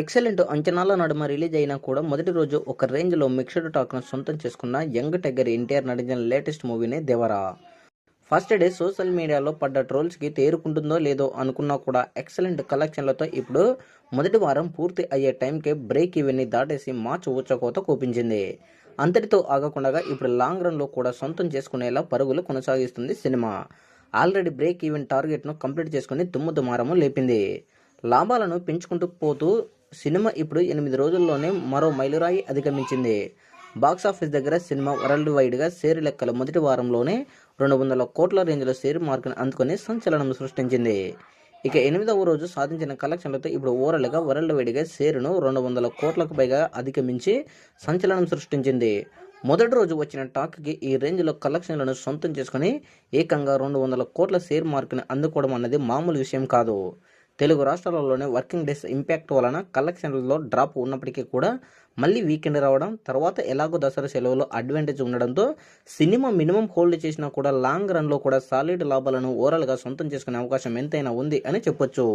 Excellent అంచనాల నడుమ release అయినా కూడా మొదటి రోజు ఒక రేంజ్లో మిక్స్డ్ టాక్ను సొంతం చేసుకున్న యంగ్ టైగర్ ఎన్టీఆర్ నటించిన latest మూవీనే Devara. First day social media పడ్డ ట్రోల్స్కి తేరుకుంటుందో లేదో అనుకున్నా కూడా ఎక్సలెంట్ కలెక్షన్లతో ఇప్పుడు మొదటి వారం పూర్తి అయ్యే టైంకే బ్రేక్ ఈవెన్ని దాటేసి మార్చ్ ఊచకోత కూపించింది. అంతటితో ఆగకుండా ఇప్పుడు లాంగ్ రన్లో కూడా సొంతం చేసుకునేలా పరుగులు కొనసాగిస్తుంది సినిమా. ఆల్రెడీ బ్రేక్ ఈవెన్ టార్గెట్ను కంప్లీట్ చేసుకుని దుమ్ము దుమారము లేపింది. లాభాలను పెంచుకుంటూ పోతూ సినిమా ఇప్పుడు ఎనిమిది రోజుల్లోనే మరో మైలురాయి అధిగమించింది. బాక్సాఫీస్ దగ్గర సినిమా వరల్డ్ వైడ్గా షేర్ లెక్కల మొదటి వారంలోనే రెండు వందల కోట్ల రేంజ్లో షేర్ మార్కును అందుకొని సంచలనం సృష్టించింది. ఇక ఎనిమిదవ రోజు సాధించిన కలెక్షన్లతో ఇప్పుడు ఓవరాల్గా వరల్డ్ వైడ్గా షేరును రెండు వందల కోట్లకు పైగా అధిగమించి సంచలనం సృష్టించింది. మొదటి రోజు వచ్చిన టాక్కి ఈ రేంజ్లో కలెక్షన్లను సొంతం చేసుకుని ఏకంగా రెండు వందల కోట్ల షేర్ మార్కుని అందుకోవడం అన్నది మామూలు విషయం కాదు. తెలుగు రాష్ట్రాలలోనే వర్కింగ్ డేస్ ఇంపాక్ట్ వలన కలెక్షన్లలో డ్రాప్ ఉన్నప్పటికీ కూడా మళ్ళీ వీకెండ్ రావడం తర్వాత ఎలాగో దసరా సెలవులో అడ్వాంటేజ్ ఉండడంతో సినిమా మినిమం హోల్డ్ చేసినా కూడా లాంగ్ రన్లో కూడా సాలిడ్ లాభాలను ఓవరాల్గా సొంతం చేసుకునే అవకాశం ఎంతైనా ఉంది అని చెప్పొచ్చు.